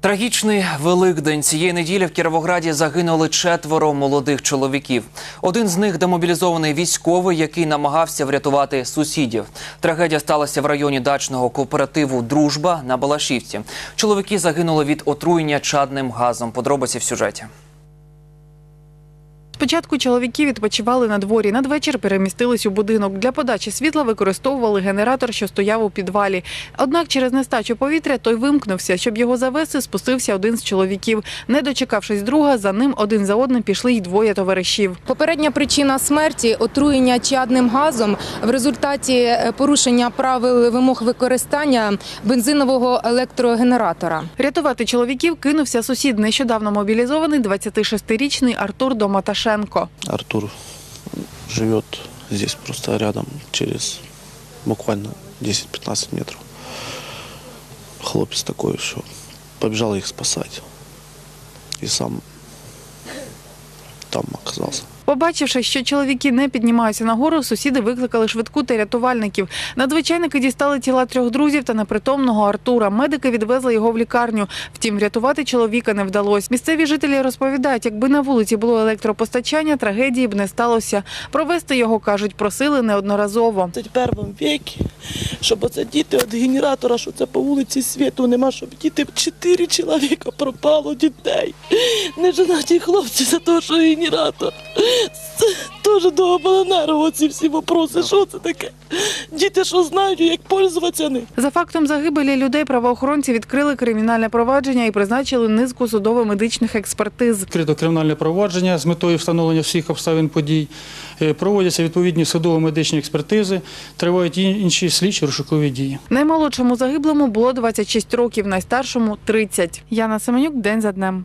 Трагічний Великдень цієї неділі в Кіровограді загинули четверо молодих чоловіків. Один з них демобілізований військовий, який намагався врятувати сусідів. Трагедія сталася в районі дачного кооперативу Дружба на Балашівці. Чоловіки загинули від отруєння чадним газом. Подробиці в сюжеті. Спочатку чоловіки відпочивали на дворі. Надвечір перемістились у будинок. Для подачі світла використовували генератор, що стояв у підвалі. Однак через нестачу повітря той вимкнувся. Щоб його завести, спустився один з чоловіків. Не дочекавшись друга, за ним один за одним пішли й двоє товаришів. Попередня причина смерті отруєння чадним газом в результаті е, порушення правил вимог використання бензинового електрогенератора. Рятувати чоловіків кинувся сусід, нещодавно мобілізований 26-річний Артур Доматашенко. Артур живет здесь просто рядом, через буквально 10-15 метров. Хлопец такой, что побежал их спасать. И сам там оказался. Побачивши, що чоловіки не піднімаються нагору, сусіди викликали швидку та рятувальників. Надзвичайники дістали тіла трьох друзів та непритомного Артура. Медики відвезли його в лікарню. Втім, врятувати чоловіка не вдалося. Місцеві жителі розповідають, якби на вулиці було електропостачання, трагедії б не сталося. Провести його кажуть, просили неодноразово. 21 віці, щоб оце діти від генератора, що це по вулиці світу нема, щоб діти чотири чоловіка пропало дітей. Неженаті хлопці за те, що генератор. Теж до обленерго ці всі вопроси. Що це таке? Діти що знають, як пользуватися ним? За фактом загибелі людей правоохоронці відкрили кримінальне провадження і призначили низку судово-медичних експертиз. Відкрито кримінальне провадження з метою встановлення всіх обставин подій. Е, Проводяться відповідні судово-медичні експертизи, тривають інші слідчі розшукові дії. Наймолодшому загиблому було 26 років, найстаршому 30. Яна Семенюк день за днем.